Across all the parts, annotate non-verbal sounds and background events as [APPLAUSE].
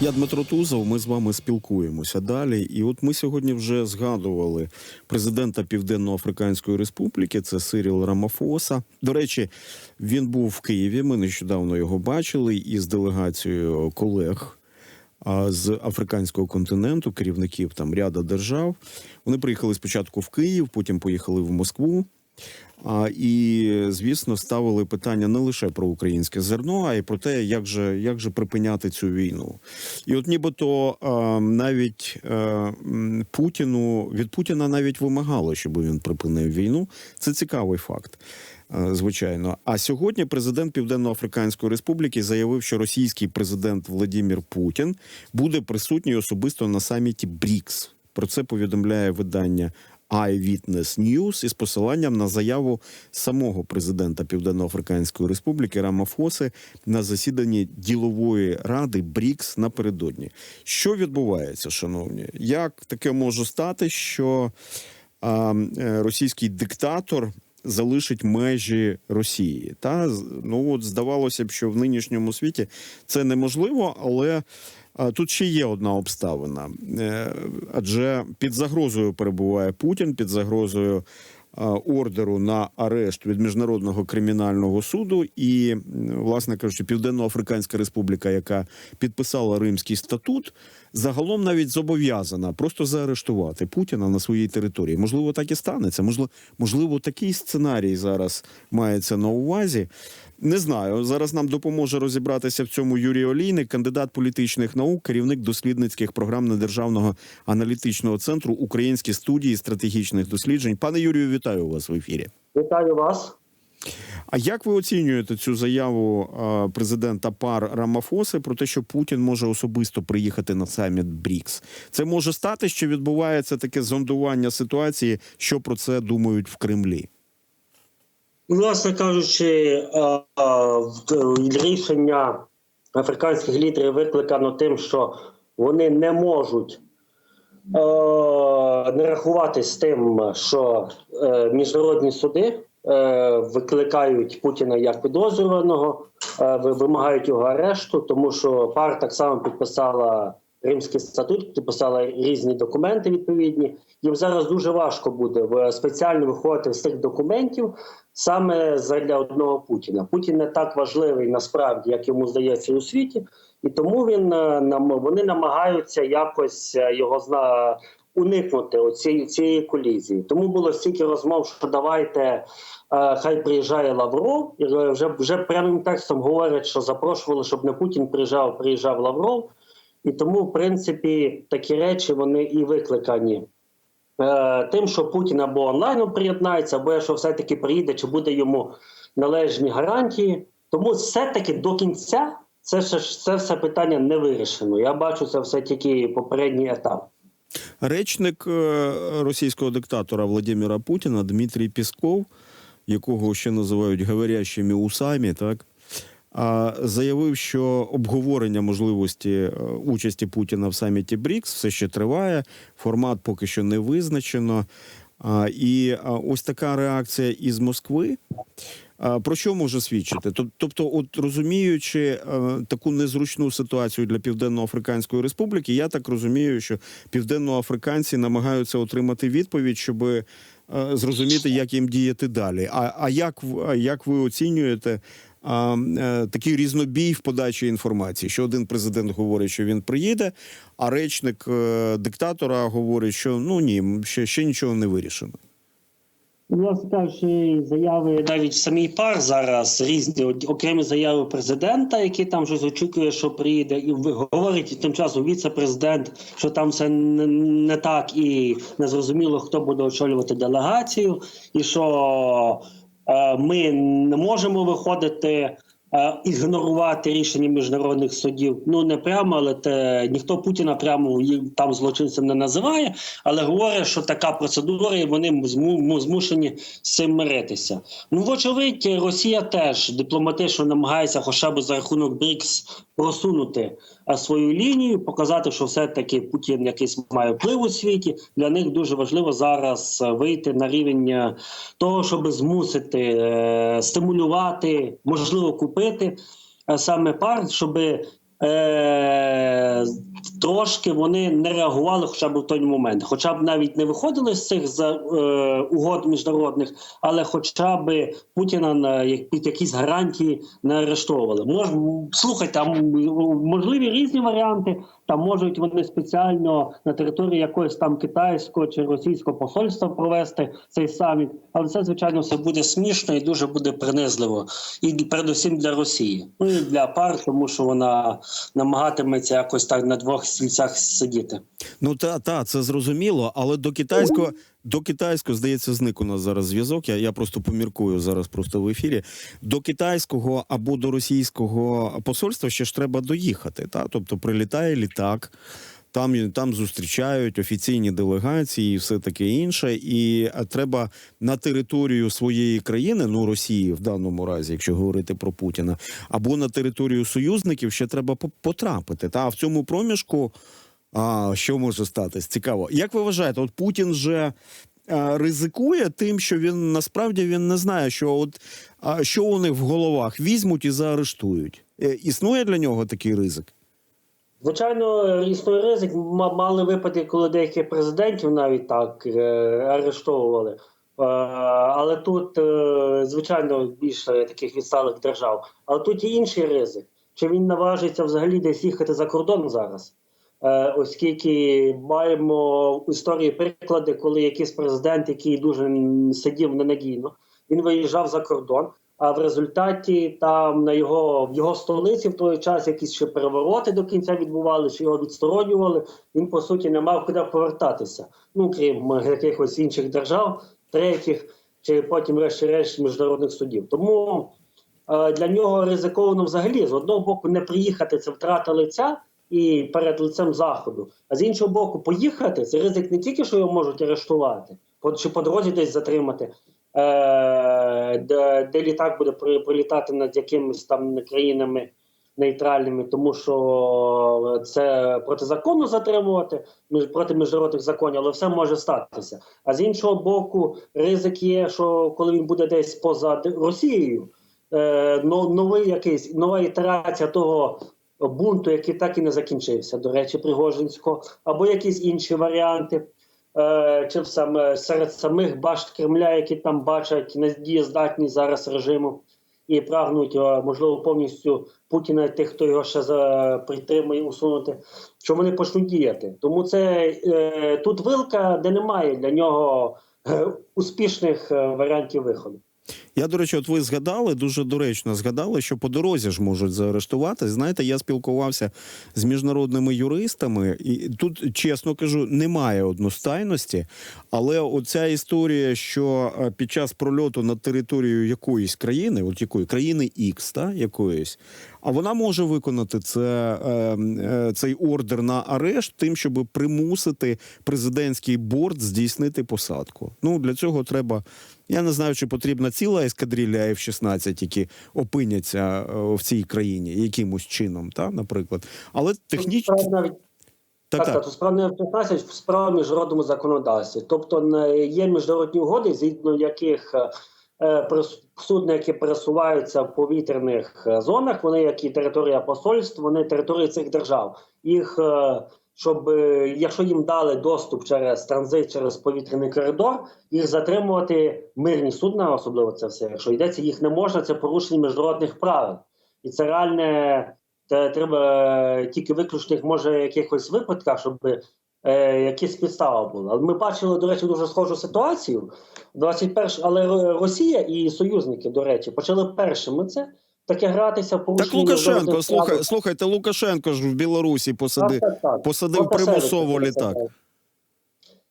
Я Дмитро Тузов. Ми з вами спілкуємося далі. І от ми сьогодні вже згадували президента Південно-Африканської Республіки. Це Сиріл Рамафоса. До речі, він був в Києві. Ми нещодавно його бачили із делегацією колег. З африканського континенту, керівників там ряда держав, вони приїхали спочатку в Київ, потім поїхали в Москву. І, звісно, ставили питання не лише про українське зерно, а й про те, як же, як же припиняти цю війну. І от нібито навіть а, Путіну від Путіна навіть вимагало, щоб він припинив війну. Це цікавий факт. Звичайно, а сьогодні президент Південно-Африканської Республіки заявив, що російський президент Владимир Путін буде присутній особисто на саміті БРІКС. Про це повідомляє видання Eyewitness News із посиланням на заяву самого президента Південно-Африканської Республіки Рамафоси на засіданні ділової ради БРІКС напередодні. Що відбувається, шановні? Як таке може стати, що а, е, російський диктатор залишить межі Росії? Та ну от здавалося б, що в нинішньому світі це неможливо, але. Тут ще є одна обставина, Е, адже під загрозою перебуває Путін, під загрозою ордеру на арешт від міжнародного кримінального суду, і, власне кажучи, Південно-Африканська Республіка, яка підписала Римський статут, загалом навіть зобов'язана просто заарештувати Путіна на своїй території. Можливо, так і станеться. Можливо, можливо, такий сценарій зараз мається на увазі. Не знаю. Зараз нам допоможе розібратися в цьому Юрій Олійник, кандидат політичних наук, керівник дослідницьких програм Недержавного аналітичного центру Українські студії стратегічних досліджень. Пане Юрію, вітаю вас в ефірі. Вітаю вас. А як ви оцінюєте цю заяву президента пар Рамафоси про те, що Путін може особисто приїхати на саміт БРІКС? Це може стати, що відбувається таке зондування ситуації, що про це думають в Кремлі? Власне кажучи, а, в- рішення африканських лідерів викликано тим, що вони не можуть е, не рахуватись з тим, що е, міжнародні суди е, викликають Путіна як підозрюваного, е, вимагають його арешту, тому що пар так само підписала Римський статут, підписала різні документи відповідні. Їм зараз дуже важко буде спеціально виходити з цих документів саме для одного Путіна. Путін не так важливий насправді, як йому здається у світі, і тому він е, нам вони намагаються якось е, його зна уникнути оцієї цієї колізії. Тому було стільки розмов, що давайте е, хай приїжджає Лавров, і е, вже вже прямим текстом говорять, що запрошували, щоб не Путін приїжджав, приїжджав Лавров. І тому, в принципі, такі речі вони і викликані е, тим, що Путін або онлайн приєднається, або якщо все-таки приїде, чи буде йому належні гарантії. Тому все-таки до кінця це, це все питання не вирішено. Я бачу це все тільки попередній етап. Речник е, російського диктатора Владимира Путіна Дмитрій Пісков, якого ще називають говорящими усами, так заявив, що обговорення можливості е, участі Путіна в саміті БРІКС все ще триває. Формат поки що не визначено. І ось така реакція із Москви. Про що може свідчити? Тоб- Тобто, от розуміючи е, таку незручну ситуацію для Південно-Африканської Республіки, я так розумію, що південноафриканці намагаються отримати відповідь, щоб е, зрозуміти, як їм діяти далі. А, а як, як ви оцінюєте а, е, такий різнобій в подачі інформації? Що один президент говорить, що він приїде, а речник е, диктатора говорить, що ну ні, ще, ще нічого не вирішено. Власне кажучи, заяви навіть самій пар зараз різні окремі заяви президента, який там щось очікує, що приїде, і говорить тим часом віце-президент, що там все не, так, і не зрозуміло, хто буде очолювати делегацію, і що ми не можемо виходити. е, Ігнорувати рішення міжнародних судів, ну не прямо, але те ніхто Путіна прямо там злочинцем не називає, але говорить, що така процедура, і вони зму- змушені з цим миритися. Ну, вочевидь, Росія теж дипломатично намагається, хоча б за рахунок БРІКС, просунути свою лінію, показати, що все-таки Путін якийсь має вплив у світі. Для них дуже важливо зараз е, вийти на рівень е, того, щоб змусити е, стимулювати, можливо, купити е, саме пар, щоб е, трошки вони не реагували хоча б в той момент, хоча б навіть не виходили з цих за, е, угод міжнародних, але хоча б Путіна на як- під якісь гарантії не арештовували. Мож, слухай, там можливі різні варіанти. Там можуть вони спеціально на території якогось там китайського чи російського посольства провести цей саміт, але це звичайно все буде смішно і дуже буде принизливо, і передусім для Росії. Ну і для пар, тому що вона намагатиметься якось так на двох стільцях сидіти. Ну та, та, це зрозуміло, але до китайського, до китайського, здається, зник у нас зараз зв'язок. Я, я просто поміркую зараз просто в ефірі. До китайського або до російського посольства ще ж треба доїхати. Та? Тобто прилітає літак. Там, там зустрічають офіційні делегації і все таке інше. І е, треба на територію своєї країни, ну Росії в даному разі, якщо говорити про Путіна, або на територію союзників ще треба потрапити. Та в цьому проміжку а що може статись? Цікаво. Як ви вважаєте, от Путін же е, ризикує тим, що він насправді він не знає, що от що у них в головах візьмуть і заарештують. Е, Існує для нього такий ризик? Звичайно, існує ризик. Мали випадки, коли деяких президентів навіть так е, арештовували. Е, але тут, е, звичайно, більше таких відсталих держав. Але тут є інший ризик. Чи він наважиться взагалі десь їхати за кордон зараз? Оскільки маємо в історії приклади, коли якийсь президент, який дуже сидів ненадійно, він виїжджав за кордон. А в результаті там на його в його столиці в той час якісь ще перевороти до кінця відбувалися, його відсторонювали. Він по суті не мав куди повертатися. Ну крім якихось інших держав, третіх чи потім, врешті-решт, міжнародних судів. Тому е, для нього ризиковано взагалі з одного боку не приїхати це втрата лиця і перед лицем заходу. А з іншого боку, поїхати це ризик не тільки, що його можуть арештувати, чи по дорозі десь затримати, де, де літак буде при- прилітати над якимись там країнами нейтральними, тому що це протизаконно затримувати між проти міжнародних законів, але все може статися. А з іншого боку, ризик є, що коли він буде десь поза Росією, е, новий якийсь нова ітерація того бунту, який так і не закінчився, до речі, Пригожинського, або якісь інші варіанти. Е, чи саме серед самих башт Кремля, які там бачать недієздатність зараз режиму і прагнуть, е, можливо, повністю Путіна тих, хто його ще за притримує, усунути, що вони почнуть діяти. Тому це е, тут вилка, де немає для нього успішних варіантів виходу. Я, до речі, от ви згадали, дуже доречно згадали, що по дорозі ж можуть заарештувати. Знаєте, я спілкувався з міжнародними юристами, і тут, чесно кажу, немає одностайності. Але оця історія, що е, під час прольоту над територією якоїсь країни, от якої країни X, та якоїсь, а вона може виконати це, е, е, цей ордер на арешт, тим, щоб примусити президентський борт здійснити посадку. Ну для цього треба. Я не знаю, чи потрібна ціла ескадрилля F-16, які опиняться е, в цій країні якимось чином, та, наприклад. Але технічно так, Так, так, так. не в 15, справа в міжнародному законодавстві. Тобто не- є міжнародні угоди, згідно яких е, е, судна, які пересуваються в повітряних е, зонах, вони як і територія посольств, вони території цих держав. Їх, е, щоб е, якщо їм дали доступ через транзит, через повітряний коридор, їх затримувати мирні судна, особливо це все. Якщо йдеться, їх не можна, це порушення міжнародних правил. І це реальне те треба е, тільки виключних може якихось випадках, щоб е, якісь підстава була. Але ми бачили, до речі, дуже схожу ситуацію. 21, але Росія і союзники, до речі, почали першими це таке гратися в Так Лукашенко, слухай, слухайте, Лукашенко ж в Білорусі посадив, Так, так, так. посадив Лукашенко примусово літак.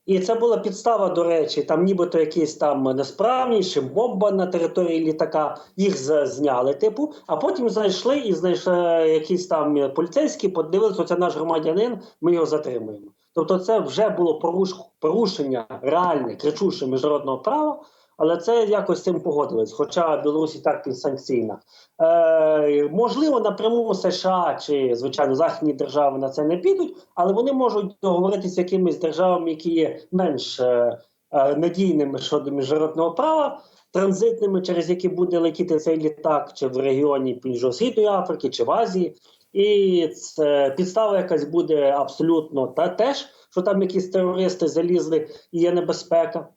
І це була підстава, до речі, там нібито якісь там несправність, чи бомба на території літака. Їх зняли, типу, а потім знайшли і знайшли якісь там поліцейські, подивилися, це наш громадянин, ми його затримуємо. Тобто, це вже було поруш... порушення реальне, кричуще міжнародного права, але це якось цим погодились. Хоча Білорусь і так підсанкційна. Е, можливо, напряму США чи звичайно західні держави на це не підуть, але вони можуть договоритися з якимись державами, які є менш е, е, надійними щодо міжнародного права, транзитними, через які буде летіти цей літак, чи в регіоні Північно-Східної Африки, чи в Азії. І це підстава якась буде абсолютно та теж, що там якісь терористи залізли і є небезпека.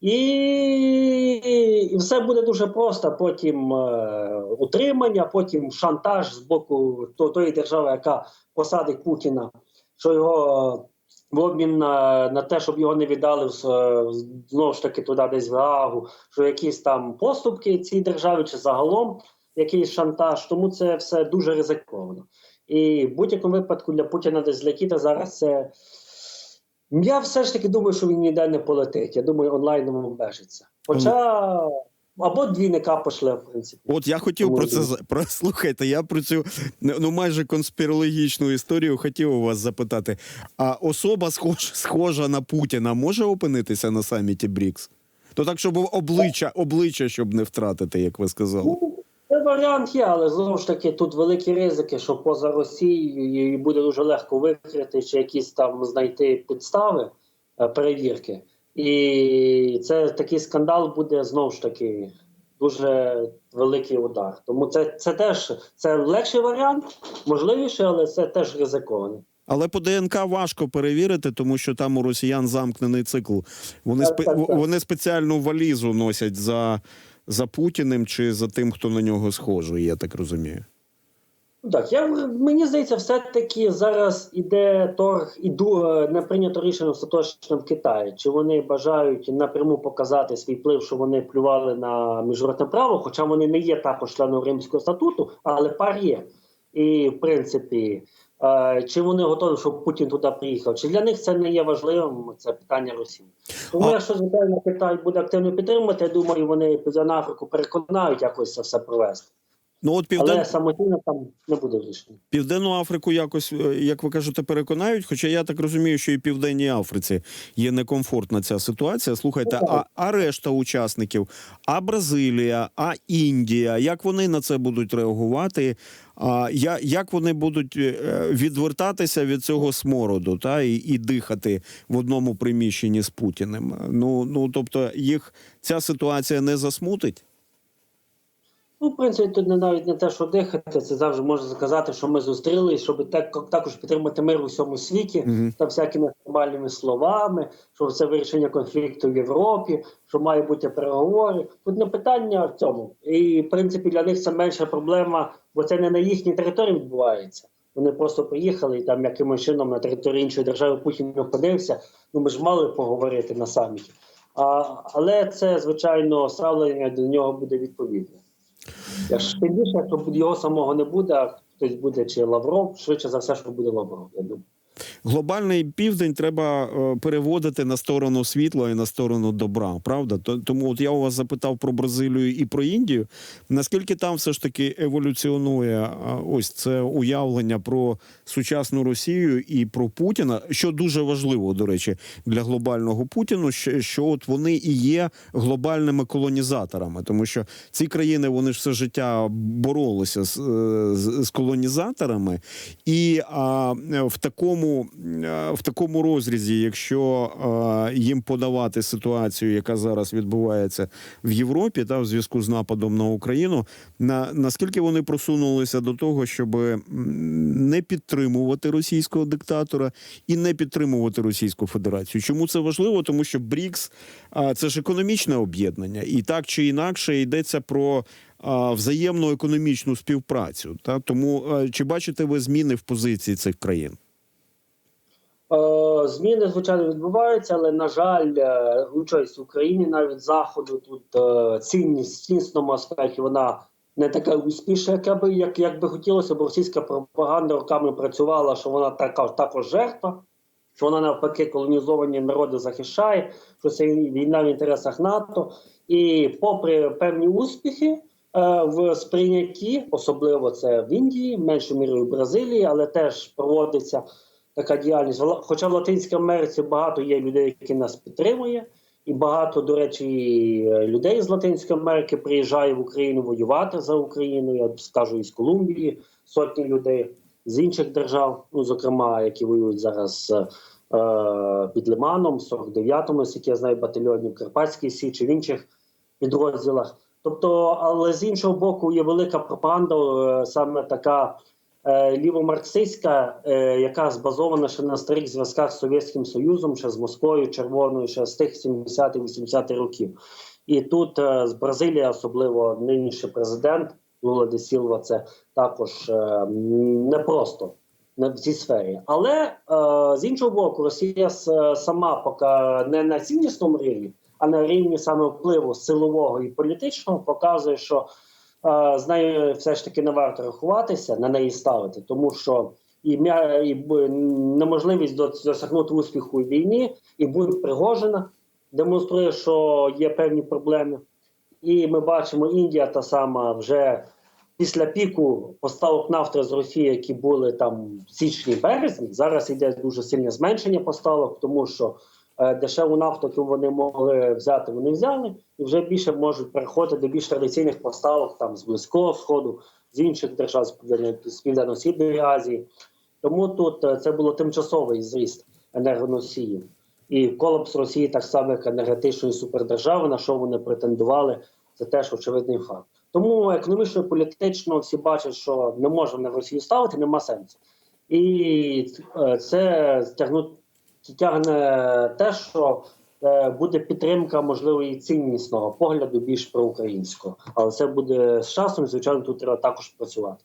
І, все буде дуже просто. Потім е, утримання, потім шантаж з боку тої держави, яка посадить Путіна, що його в обмін на, на те, щоб його не віддали с- знову ж таки туди десь в Гаагу, що якісь там поступки цій державі чи загалом якийсь шантаж. Тому це все дуже ризиковано. І в будь-якому випадку для Путіна десь злетіти зараз це. Я все ж таки думаю, що він ніде не полетить. Я думаю, онлайном обмежиться. Хоча або двійника пошле, в принципі. От я хотів Тому про це про [LAUGHS] слухайте. Я про цю ну майже конспірологічну історію хотів у вас запитати. А особа схож, схожа на Путіна може опинитися на саміті БРІКС? То так, щоб обличчя, обличчя, щоб не втратити, як ви сказали. Ну, варіант є, але знову ж таки тут великі ризики, що поза Росією її буде дуже легко викрити чи якісь там знайти підстави е, перевірки. І це такий скандал буде знову ж таки дуже великий удар. Тому це, це теж це легший варіант, можливіше, але це теж ризикований. Але по ДНК важко перевірити, тому що там у росіян замкнений цикл. Вони Так, спе- так, так. вони спеціальну валізу носять за, за Путіним чи за тим, хто на нього схожий, я так розумію. Так, я мені здається, все-таки зараз іде торг, іду е, не прийнято рішення остаточно в Китаї. Чи вони бажають напряму показати свій вплив, що вони плювали на міжнародне право, хоча вони не є також членом Римського статуту, але пар є. І в принципі, чи вони готові, щоб Путін туди приїхав? Чи для них це не є важливим? Це питання Росії. Тому, А- якщо звичайно Китай буде активно підтримувати, я думаю, вони Південну Африку переконають якось це все провести. Ну от півден... Але самостійно там не буде рішення. Південну Африку якось, е, як ви кажете, переконають. Хоча я так розумію, що і в Південній Африці є некомфортна ця ситуація. Слухайте, а, а решта учасників, а Бразилія, а Індія, як вони на це будуть реагувати? А я, як вони будуть е, відвертатися від цього смороду та і, і дихати в одному приміщенні з Путіним? Ну ну тобто їх ця ситуація не засмутить? Ну, в принципі, тут не навіть не те, що дихати, це завжди можна сказати, що ми зустрілись, щоб так, також підтримати мир у всьому світі, Мгм. та всякими нормальними словами, що це вирішення конфлікту в Європі, що має бути переговори. Тут не питання в цьому. І в принципі для них це менша проблема, бо це не на їхній території відбувається. Вони просто приїхали і там якимось чином на території іншої держави Путін не опинився. Ну ми ж мали поговорити на саміті. А, але це звичайно ставлення до нього буде відповідне. Я ж тим більше, якщо його самого не буде, а хтось буде чи Лавров, швидше за все, що буде Лавров. Я думаю. Глобальний південь треба е, переводити на сторону світла і на сторону добра, правда? То- Тому от я у вас запитав про Бразилію і про Індію. Наскільки там все ж таки еволюціонує ось це уявлення про сучасну Росію і про Путіна, що дуже важливо, до речі, для глобального Путіну, що, що от вони і є глобальними колонізаторами, тому що ці країни вони ж все життя боролися з, е, з, з колонізаторами, і а, в такому е, в такому розрізі, якщо е, їм подавати ситуацію, яка зараз відбувається в Європі, та в зв'язку з нападом на Україну, на наскільки вони просунулися до того, щоб не підтримувати російського диктатора і не підтримувати Російську Федерацію? Чому це важливо? Тому що БРІКС а, це ж економічне об'єднання, і так чи інакше йдеться про. Взаємну економічну співпрацю, та тому е, чи бачите ви зміни в позиції цих країн? Е, Зміни, звичайно, відбуваються, але, на жаль, е, участь в Україні навіть заходу тут е, цінність в ціннісному аспекті вона не така успішна, яка би як, як би хотілося, бо російська пропаганда роками працювала, що вона така також жертва, що вона навпаки колонізовані народи захищає, що це війна в інтересах НАТО. І попри певні успіхи в сприйнятті, особливо це в Індії, меншою мірою в Бразилії, але теж проводиться така діяльність. Хоча в Латинській Америці багато є людей, які нас підтримує, і багато, до речі, людей з Латинської Америки приїжджає в Україну воювати за Україну. Я скажу із Колумбії сотні людей з інших держав, ну зокрема, які воюють зараз е, під Лиманом, в 49-му, як я знаю, батальйоні в Карпатській Січі, в інших підрозділах. Тобто, але з іншого боку, є велика пропаганда, е, саме така лівомарксистська, е, яка збазована ще на старих зв'язках з Совєтським Союзом, ще з Москвою Червоною, ще з тих 70-80-х років. І тут е, з Бразилії, особливо нинішній президент Лула де Сілва, це також е, непросто в цій сфері. Але е, з іншого боку, Росія сама поки не на ціннісному рівні, а на рівні саме впливу силового і політичного показує, що е, з нею все ж таки не варто рахуватися, на неї ставити, тому що і, і неможливість до- досягнути успіху у війні, і будь Пригожина демонструє, що є певні проблеми. І ми бачимо, Індія та сама вже після піку поставок нафти з Росії, які були там в січні березні, зараз йде дуже сильне зменшення поставок, тому що дешеву нафту, яку вони могли взяти, вони взяли, і вже більше можуть переходити до більш традиційних поставок там з близького сходу, з інших держав з Південно- з південно-східної Азії. Тому тут е, це було тимчасовий зріст енергоносіїв. І колапс Росії, так само як енергетичної супердержави, на що вони претендували, це теж очевидний факт. Тому економічно політично всі бачать, що не можна на Росію ставити, нема сенсу. І е, це тягну, тягне те, що е, буде підтримка, можливо, і ціннісного погляду більш проукраїнського. Але це буде з часом, звичайно, тут треба також працювати.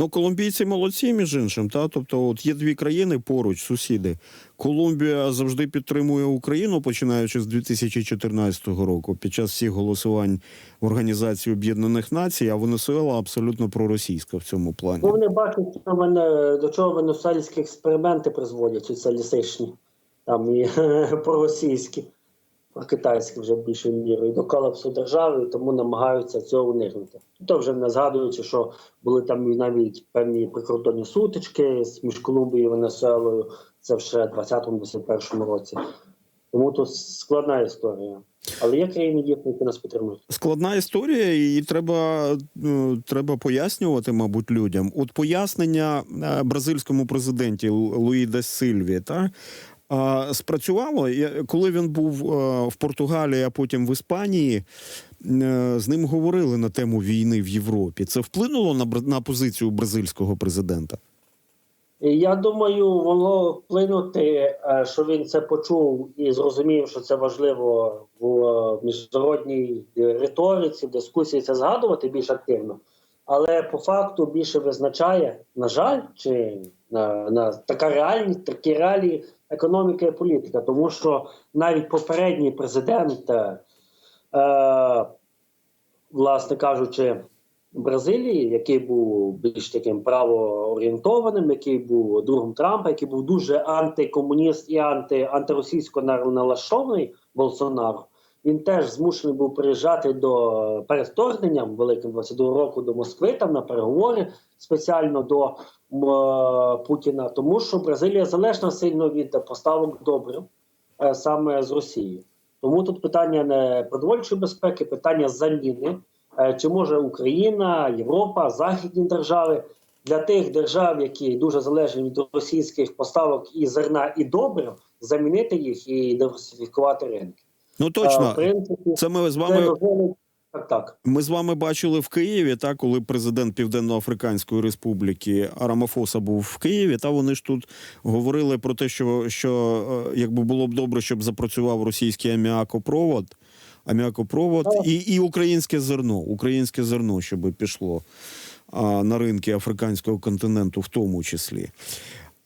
Ну, колумбійці молодці, між іншим. Та? Тобто, от є дві країни поруч, сусіди. Колумбія завжди підтримує Україну, починаючи з 2014 року, під час всіх голосувань в Організації Об'єднаних Націй, а Венесуела абсолютно проросійська в цьому плані. Бо вони бачать, що мене до чого венесуельські експерименти призводять, соціалістичні, там і [LAUGHS] проросійські, китайські вже більшою мірою, до колапсу держави, тому намагаються цього уникнути. То вже не згадуючи, що були там навіть певні прикордонні сутички з- між Колумбією і Венесуелою, це вже в 20-21 році. Тому тут складна історія. Але є країни, дійсно, які нас підтримують. Складна історія, і треба, е, треба пояснювати, мабуть, людям. От пояснення е, бразильському президенті Лу- Луї Сильві, та спрацювало, коли він був е, в Португалії, а потім в Іспанії. е, З ним говорили на тему війни в Європі. Це вплинуло на на позицію бразильського президента. Я думаю, воно вплинути, е, що він це почув і зрозумів, що це важливо в міжнародній риториці, дискусії це згадувати більш активно. Але по факту більше визначає, на жаль, чи на, на така реальність, такі реалії економіка і політика. Тому що навіть попередній президент, е, е, власне кажучи, Бразилії, який був більш таким правоорієнтованим, який був другом Трампа, який був дуже антикомуніст і анти, антиросійсько налаштований Болсонaro, він теж змушений був приїжджати до перед вторгненням великим 22 року до Москви там на переговори спеціально до Путіна, тому що Бразилія залежна сильно від поставок добрив е, саме з Росії. Тому тут питання не продовольчої безпеки, питання заміни. Е, Чи може Україна, Європа, західні держави для тих держав, які дуже залежні від російських поставок і зерна, і добрив, замінити їх і диверсифікувати ринки? Ну Е, точно, В принципі, це ми з вами так, так. Ми з вами бачили в Києві, та коли президент Південно-Африканської Республіки Рамафоса був в Києві, та вони ж тут говорили про те, що, що е, якби було б добре, щоб запрацював російський аміакопровод, аміакопровод і, і українське зерно, українське зерно, щоб пішло а, на ринки африканського континенту, в тому числі.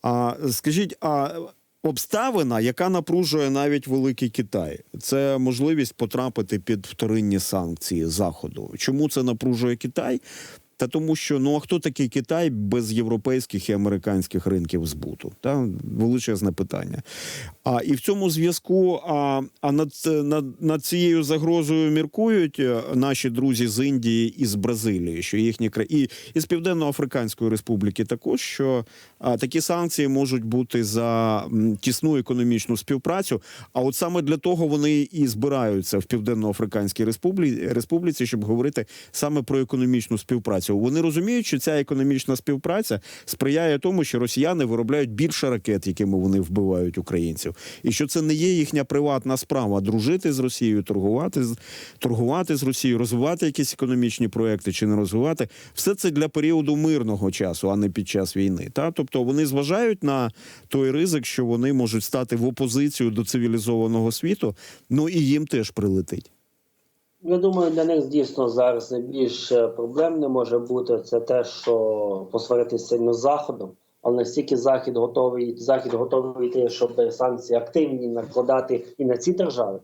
А скажіть, а обставина, яка напружує навіть великий Китай, це можливість потрапити під вторинні санкції заходу. Чому це напружує Китай? Та тому, що ну а хто такий Китай без європейських і американських ринків збуту? Та величезне питання. А і в цьому зв'язку а, а над, над, над цією загрозою міркують е, наші друзі з Індії і з Бразилії, що їхні і, і з Південно-Африканської Республіки також, що а, такі санкції можуть бути за тісну економічну співпрацю. А от саме для того вони і збираються в Південно-Африканській Республіці, щоб говорити саме про економічну співпрацю. Співпрацю. Вони розуміють, що ця економічна співпраця сприяє тому, що росіяни виробляють більше ракет, якими вони вбивають українців, і що це не є їхня приватна справа дружити з Росією, торгувати торгувати з Росією, розвивати якісь економічні проекти чи не розвивати. Все це для періоду мирного часу, а не під час війни. Та тобто вони зважають на той ризик, що вони можуть стати в опозицію до цивілізованого світу. Ну і їм теж прилетить. Я думаю, для них дійсно зараз найбільш проблемне може бути це те, що посваритися сильно з заходом, але настільки захід готовий, захід готовий йти, щоб санкції активні накладати і на ці держави.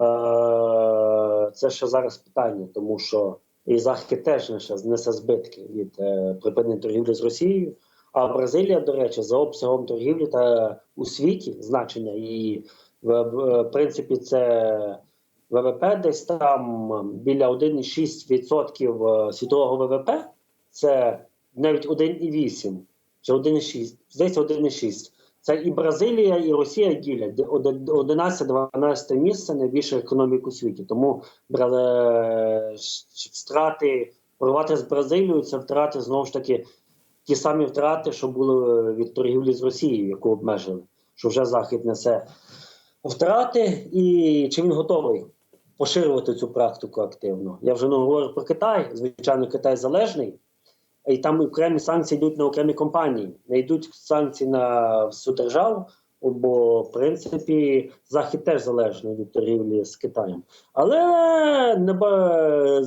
Е, Це ще зараз питання, тому що і захід теж несе, несе збитки від е, припинення торгівлі з Росією. А Бразилія, до речі, за обсягом торгівлі та у світі значення в, в принципі це. ВВП десь там біля 1,6% світового ВВП. Це навіть 1,8 чи 1,6, здається, 1,6. Це і Бразилія, і Росія ділять 11-12 місце найбільше економік у світі. Тому бра- втрати порвати з Бразилією це втрати знову ж таки ті самі втрати, що були від торгівлі з Росією, яку обмежили, що вже Захід несе втрати, і чи він готовий поширювати цю практику активно. Я вже не говорю про Китай. Звичайно, Китай залежний, і там окремі санкції йдуть на окремі компанії, не йдуть санкції на всю державу. Бо, в принципі, Захід теж залежний від торгівлі з Китаєм. Але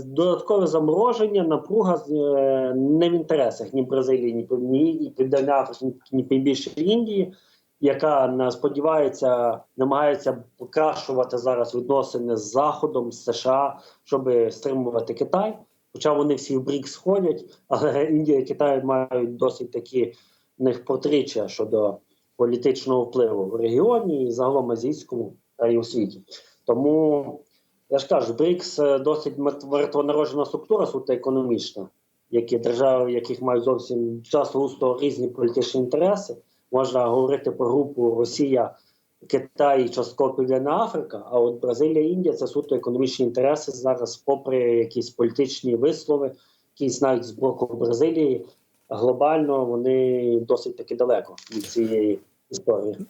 додаткове замороження, напруга е, не в інтересах ні Бразилії, ні, Пів- ні, ні Південної Африки, ні більше Індії, яка на- сподівається, намагається покращувати зараз відносини з Заходом, з США, щоб стримувати Китай. Хоча вони всі в БРІКС сходять, але Індія і Китай мають досить такі в них протиріччя щодо політичного впливу в регіоні і загалом азійському та й у світі. Тому я ж кажу, БРІКС е, досить мертв- мертвонароджена структура, суто економічна, які держави, яких мають зовсім часто густо різні політичні інтереси. Можна говорити про групу Росія, Китай частково Південна Африка. А от Бразилія, Індія це суто економічні інтереси зараз, попри якісь політичні вислови, якісь навіть з боку Бразилії. Глобально вони досить таки далеко від цієї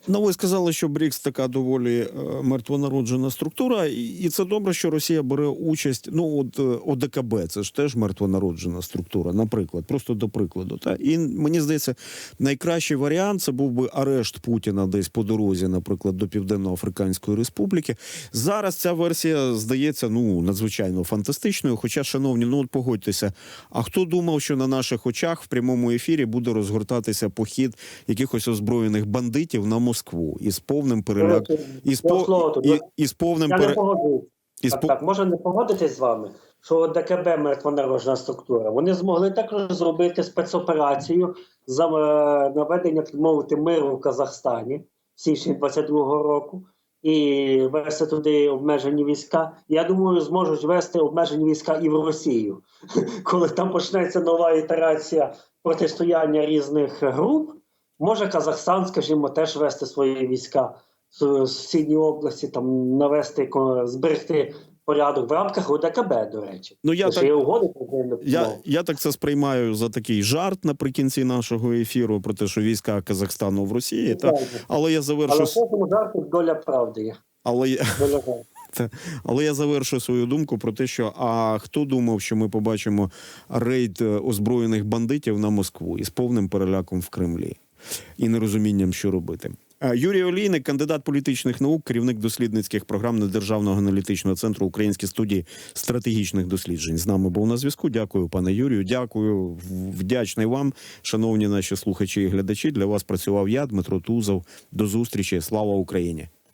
Ну, ви сказали, що БРІКС така доволі е, мертвонароджена структура, і, це добре, що Росія бере участь. Ну, от е, ОДКБ, це ж теж мертвонароджена структура, наприклад, просто до прикладу. Та і мені здається, найкращий варіант це був би арешт Путіна десь по дорозі, наприклад, до Південно-Африканської Республіки. Зараз ця версія здається ну надзвичайно фантастичною. Хоча, шановні, ну от погодьтеся, а хто думав, що на наших очах в прямому ефірі буде розгортатися похід якихось озброєних бандитів на Москву із повним переляк із по і, із повним Я не пере погоджуюсь. із Так, так, можна не погодитись з вами, що ДКБ мертвонароджена структура. Вони змогли також зробити спецоперацію за е, наведення, так мовити, миру в Казахстані в січні 22-го року і вести туди обмежені війська. Я думаю, зможуть вести обмежені війська і в Росію, [LAUGHS] коли там почнеться нова ітерація протистояння різних груп. Може Казахстан, скажімо, теж вести свої війська в сусідній області, там навести зберегти порядок в рамках ОДКБ, до речі. Ну я так угоди про Я, я так це сприймаю за такий жарт наприкінці нашого ефіру про те, що війська Казахстану в Росії. Та Правда. але я завершу Але в жарту доля правди є. але я Доля жарту. [LAUGHS] але я завершу свою думку про те, що а хто думав, що ми побачимо рейд е, озброєних бандитів на Москву із повним переляком в Кремлі і нерозумінням, що робити. Е, Юрій Олійник, кандидат політичних наук, керівник дослідницьких програм Недержавного аналітичного центру Українські студії стратегічних досліджень. З нами був на зв'язку. Дякую, пане Юрію. Дякую, вдячний вам, шановні наші слухачі і глядачі. Для вас працював я, Дмитро Тузов. До зустрічі. Слава Україні!